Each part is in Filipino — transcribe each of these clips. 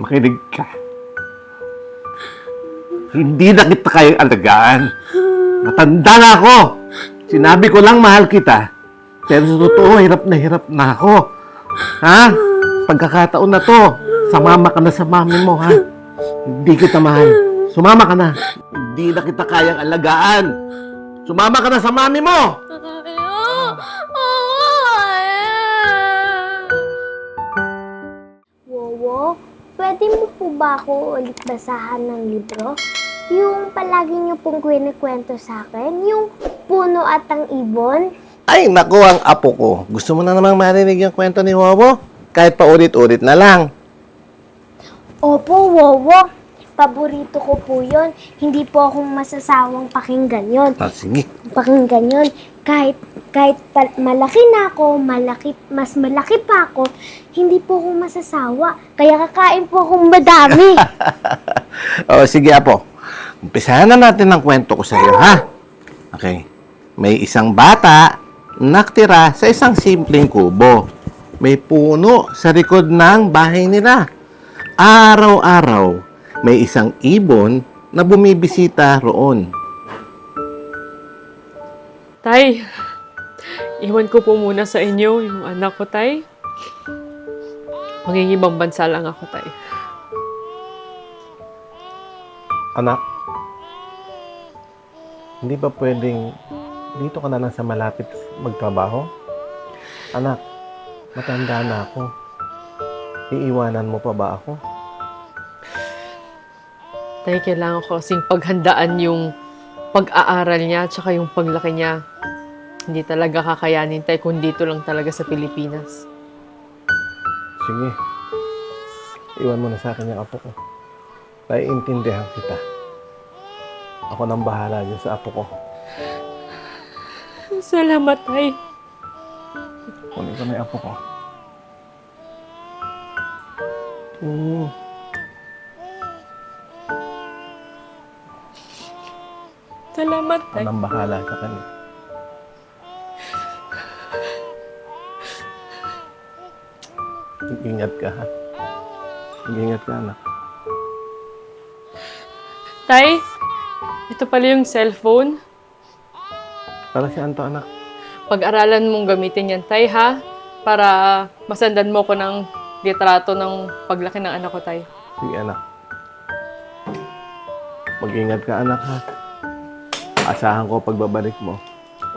Makinig ka. Hindi na kita kayang alagaan. Matanda na ako. Sinabi ko lang mahal kita. Pero sa totoo, hirap na hirap na ako. Ha? Pagkakataon na to, sumama ka na sa mami mo, ha? Hindi kita mahal. Sumama ka na. Hindi na kita kayang alagaan. Sumama ka na sa mami mo! Pwede mo po ba ako ulit basahan ng libro? Yung palagi niyo pong kwento sa akin, yung puno at ang ibon? Ay, naku ang apo ko. Gusto mo na namang marinig yung kwento ni Wowo? Kahit pa ulit-ulit na lang. Opo, Wowo. Paborito ko po yun. Hindi po akong masasawang pakinggan yon. Ah, sige. Pakinggan yon. Kahit, kahit malaki na ako, malaki, mas malaki pa ako, hindi po ako masasawa. Kaya kakain po akong madami. o, sige apo. Umpisahan na natin ang kwento ko sa iyo, ha? Okay. May isang bata naktira sa isang simpleng kubo. May puno sa likod ng bahay nila. Araw-araw, may isang ibon na bumibisita roon. Tay, iwan ko po muna sa inyo yung anak ko, Tay. Mangingibang bansa lang ako, Tay. Anak, hindi ba pwedeng dito ka na lang sa malapit magtrabaho? Anak, matanda na ako. Iiwanan mo pa ba ako? Tay, kailangan ko kasing paghandaan yung pag-aaral niya at saka yung paglaki niya. Hindi talaga kakayanin, Tay, kung dito lang talaga sa Pilipinas. Sige. Iwan mo na sa akin yung apo ko. Naiintindihan kita. Ako nang bahala dyan sa apo ko. Salamat, Tay. Kunin ko na yung apo ko. Mm. Salamat, Ako Tay. nang bahala sa kanya. Ingat ka ha. Ingat ka anak. Tay, ito pala yung cellphone. Para si Anto anak. Pag-aralan mong gamitin yan, Tay, ha? Para masandan mo ko ng litrato ng paglaki ng anak ko, Tay. Sige anak. Mag-ingat ka anak ha. Asahan ko pagbabalik mo.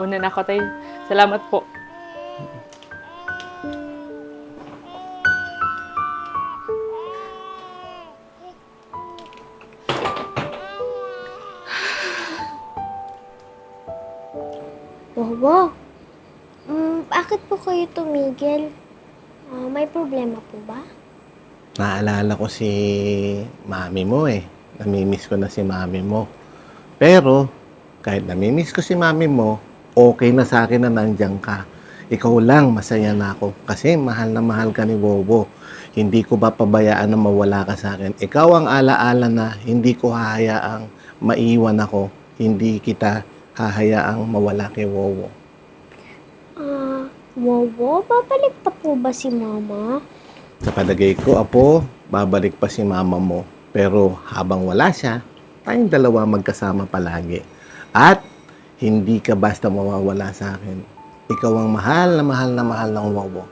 Una na ako, Tay. Salamat po. Kayo tumigil? Ah, may problema po ba? Naalala ko si mami mo eh. Namimiss ko na si mami mo. Pero, kahit namimiss ko si mami mo, okay na sa akin na nandiyan ka. Ikaw lang, masaya na ako. Kasi mahal na mahal ka ni Bobo. Hindi ko ba pabayaan na mawala ka sa akin. Ikaw ang alaala na hindi ko hahayaang maiwan ako. Hindi kita hahayaang mawala kay Wowo. Wowo, babalik pa po ba si Mama? Sa palagay ko, apo, babalik pa si mama mo. Pero habang wala siya, tayong dalawa magkasama palagi. At hindi ka basta mawawala sa akin. Ikaw ang mahal na mahal na mahal ng wawo.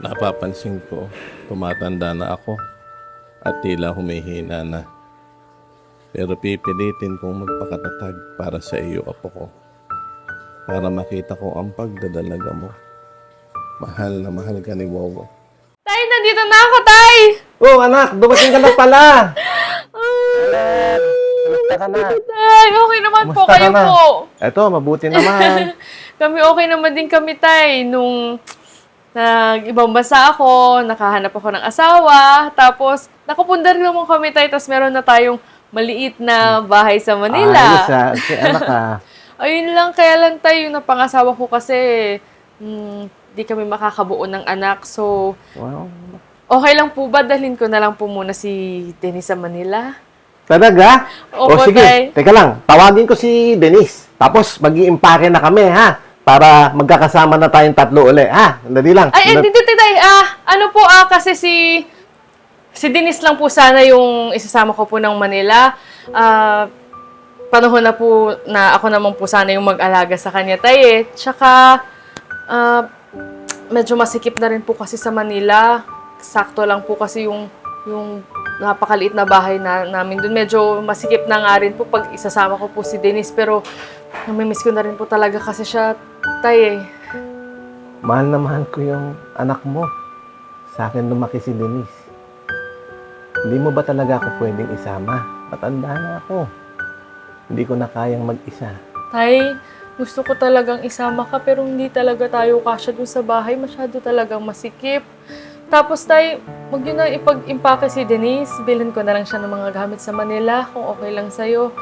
Napapansin ko, tumatanda na ako at tila humihina na. Pero pipilitin kong magpakatatag para sa iyo, apo ko. Para makita ko ang pagdadalaga mo. Mahal na mahal ka ni Wowo. Tay, nandito na ako, Tay! Oh, anak, dumating ka na pala. Kamusta ka na? Tay, okay naman po Kumusta ka kayo na? po. Eto, mabuti naman. Kami okay naman din kami, Tay. Nung nag-ibang bansa ako, nakahanap ako ng asawa, tapos nakapundar naman kami, Tay, tapos meron na tayong maliit na bahay sa Manila. Ayos ah. Si anak ah. Ayun lang, kaya lang tayo, yung napangasawa ko kasi, hmm, di kami makakabuo ng anak. So, Wow. okay lang po ba? Dalhin ko na lang po muna si Dennis sa Manila. Talaga? Opo, o sige, tay. teka lang. Tawagin ko si Denise. Tapos, mag iimpake na kami, ha? para magkakasama na tayong tatlo uli. Ha? Dali lang. Ay, eh, dito, tay. Ah, ano po, ah, kasi si... Si Denise lang po sana yung isasama ko po ng Manila. Ah, panahon na po na ako naman po sana yung mag-alaga sa kanya, tay eh. Tsaka, ah, medyo masikip na rin po kasi sa Manila. Sakto lang po kasi yung yung napakaliit na bahay na, namin doon. Medyo masikip na nga rin po pag isasama ko po si Denise. Pero namimiss ko na rin po talaga kasi siya, tay eh. Mahal na mahal ko yung anak mo. Sa akin lumaki si Denise. Hindi mo ba talaga ako pwedeng isama? Matanda na ako. Hindi ko na kayang mag-isa. Tay, gusto ko talagang isama ka pero hindi talaga tayo kasya dun sa bahay. Masyado talagang masikip. Tapos tay, wag yun na ipag-impake si Denise. Bilhin ko na lang siya ng mga gamit sa Manila kung okay lang sa'yo.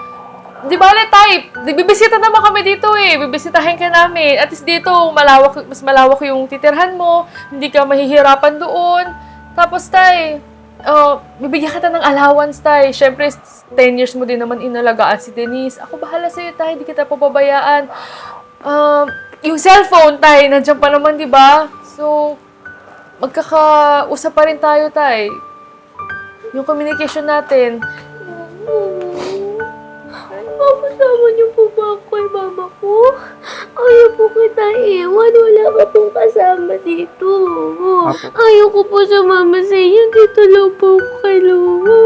Di ba ulit, tay? Di, bibisita naman kami dito eh. Bibisitahin ka namin. At least dito, malawak, mas malawak yung titirhan mo. Hindi ka mahihirapan doon. Tapos tay, oh, bibigyan kita ng allowance, tay. Siyempre, 10 years mo din naman inalagaan si Denise. Ako bahala sa'yo, tay. Hindi kita pababayaan. Um, yung cellphone, tay, nandiyan pa naman, di ba? So, magkakausap pa rin tayo, tay. Yung communication natin. Papasama niyo po ba ako kay mama ko? Ayaw po kita iwan. Wala ka pong kasama dito. Ayaw ko po sumama sa inyo. Dito lang po ako kay Lolo.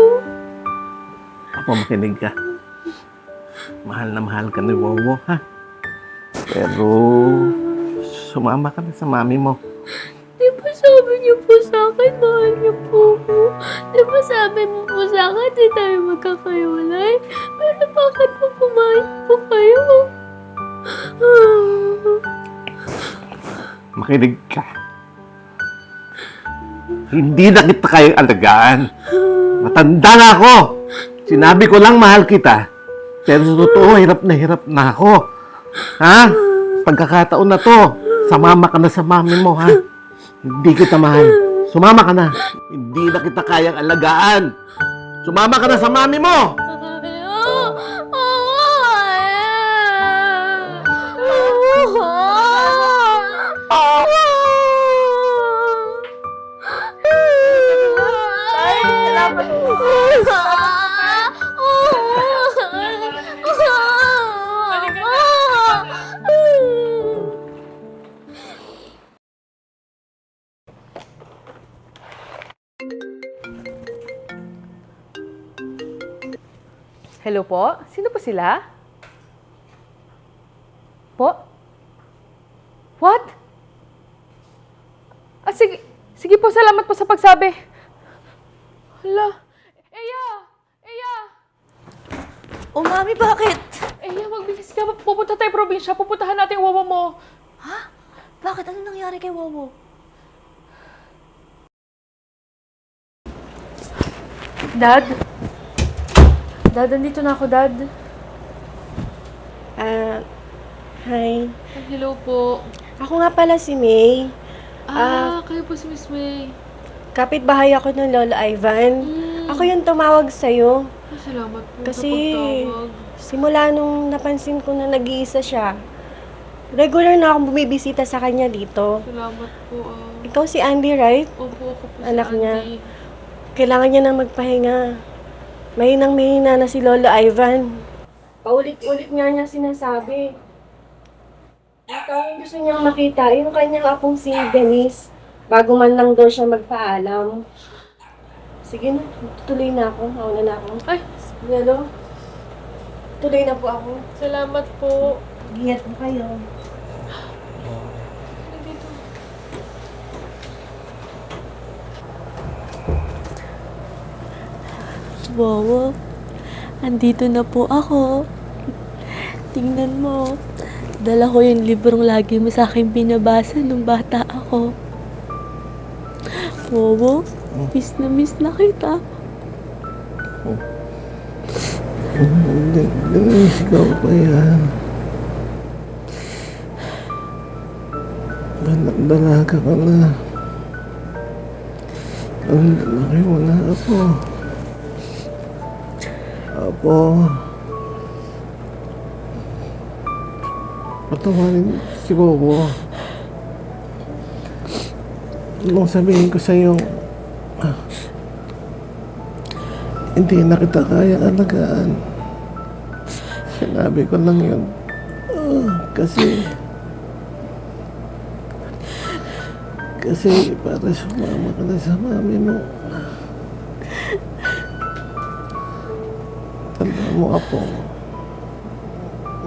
Ako makinig ka. Mahal na mahal ka ni Wowo, ha? Pero, sumama ka na sa mami mo. Di ba sabi niyo po sa akin, mahal niyo po ako? Di ba sabi mo po sa akin, di tayo magkakaiwalay? Pero bakit po pumayag po kayo? Makinig ka. Hindi na kita kayang alagaan. Matanda na ako. Sinabi ko lang mahal kita. Pero sa totoo, hirap na hirap na ako. Ha? Pagkakataon na to, sumama ka na sa mami mo, ha? Hindi kita mahal. Sumama ka na. Hindi na kita kayang alagaan. Sumama ka na sa mami mo! Hello po? Sino po sila? Po? What? Ah, sige. Sige po, salamat po sa pagsabi. Hala. Eya! Eya! Oh, mami, bakit? Eya, magbilis ka. Pupunta tayo probinsya. Pupuntahan natin yung wawa mo. Bakit? Ano nangyari kay Wowo? Dad? Dad, andito na ako, Dad. Ah, hi. Hello po. Ako nga pala si May. Ah, kayo po si Miss May. Kapit-bahay ako ng Lolo Ivan. Mm. Ako yung tumawag sa'yo. Ah, salamat po Kasi sa pagtawag. simula nung napansin ko na nag-iisa siya, regular na akong bumibisita sa kanya dito. Salamat po. Ah. Ikaw si Andy, right? Opo, ako po Anak si niya. Andy. Kailangan niya na magpahinga. Mahinang mahina na si Lolo Ivan. Paulit-ulit nga niya sinasabi. Ikaw yung gusto niyang makita, yung kanyang apong si Denise. Bago man lang daw siya magpaalam. Sige na, tuloy na ako. Mauna na ako. Ay, Lolo, tuloy na po ako. salamat po. Ingat po kayo. Wowo, andito na po ako. Tingnan mo. Dala ko yung librong lagi mo sa akin binabasa nung bata ako. Wowo, miss na miss na kita. Denise, ikaw pa yan. Dalaga ka na. Ang laki na ako. Apo. patawarin si Coco. Nung sabihin ko sa iyo, ah, hindi na kita kaya alagaan. Sinabi ko lang yun. Ah, kasi, kasi para sumama ka na sa mami mo. Mo, Apo.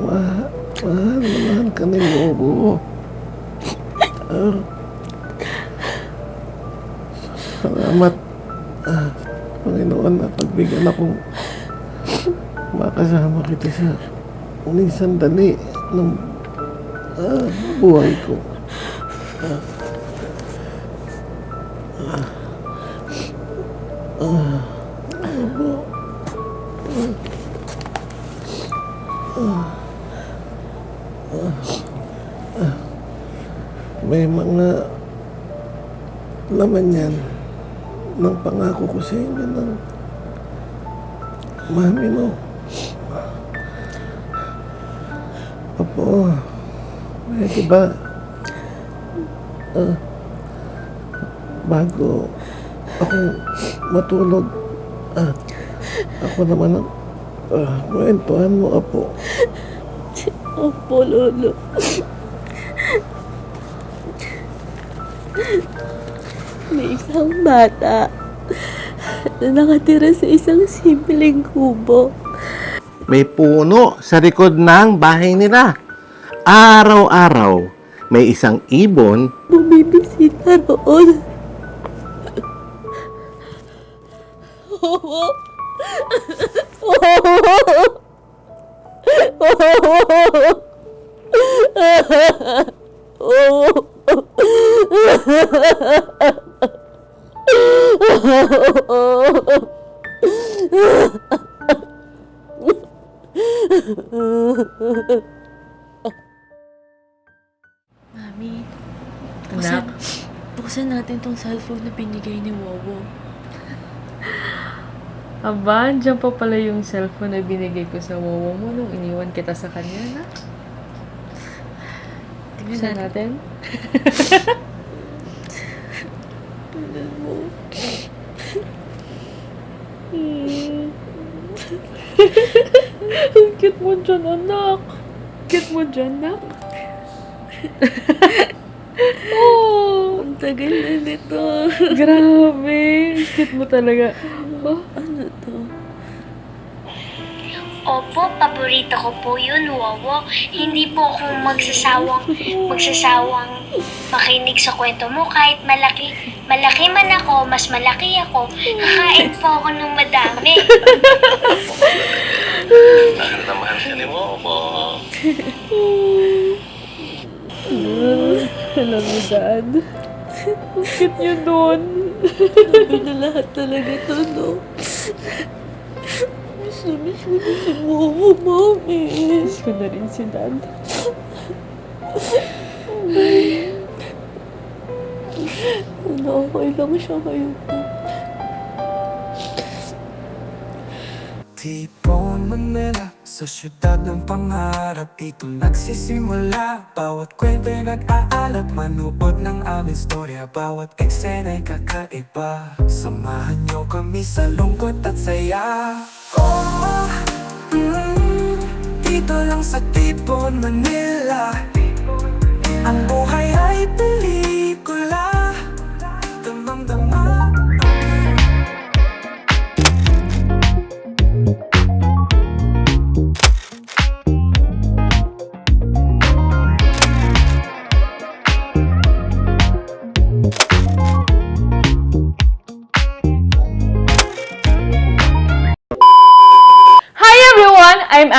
Mahal, mahal, mahal ka ni Bobo. Ah, salamat, ah, Panginoon, na pagbigyan akong makasama kita sa uling sandali ng ah, buhay ko. May mga laman yan ng pangako ko sa inyo ng mami mo. Opo, may diba, ah, bago ako matulog, ah, ako naman ang ah, kwentuhan mo, Apo. Opo, Lolo. Isang bata na nakatira sa isang simpleng kubo. May puno sa likod ng bahay nila. Araw-araw, may isang ibon Bumibisita roon. Oo. Mami, buksan, buksan natin tong cellphone na binigay ni Wowo. Aba, dyan pa pala yung cellphone na binigay ko sa wawa mo nung iniwan kita sa kanya, na. Tingnan Buksan natin. Tingnan mo. Ang cute mo dyan, anak. Cute mo dyan, anak. oh, Ang tagal na nito. grabe. Ang Cute mo talaga. Ano to? Opo, paborito ko po yun, Wowo. Hindi po ako magsasawang, magsasawang makinig sa kwento mo. Kahit malaki, malaki man ako, mas malaki ako, kakain po ako ng madami. Mahal na mahal ka ni Bobo. alam mo, Dad. Ang cute niyo doon. Sabi na lahat talaga to, no? Miss ko na si Momo, Mami. Miss ko na rin si Dad. Ano, okay lang siya ngayon. Tipon Manila Sa syudad ng pangarap Dito nagsisimula Bawat kwento ay nag-aalap Manuod ng aming storya Bawat eksena ay kakaiba Samahan niyo kami sa lungkot at saya Oh, mm, dito lang sa Tipon Manila. Ang buhay ay pelikula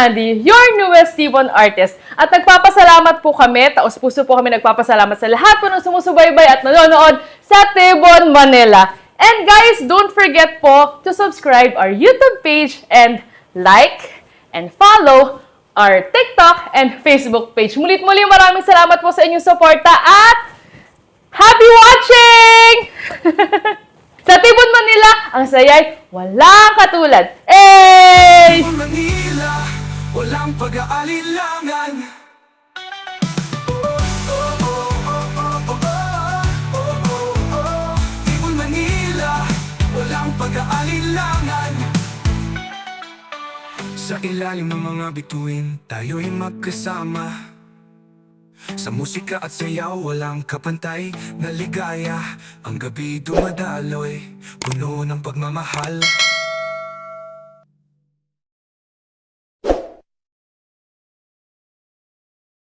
everyone! I'm Andy, your newest Tibon artist. At nagpapasalamat po kami, taos puso po kami nagpapasalamat sa lahat po ng sumusubaybay at nanonood sa Tibon Manila. And guys, don't forget po to subscribe our YouTube page and like and follow our TikTok and Facebook page. Mulit muli maraming salamat po sa inyong suporta at happy watching! sa Tibon Manila, ang sayay walang katulad. Hey! Manila, walang pag-aalilangan Sa ilalim ng mga bituin, tayo'y magkasama. Sa musika at sayaw, walang kapantay na ligaya. Ang gabi dumadaloy, puno ng pagmamahal.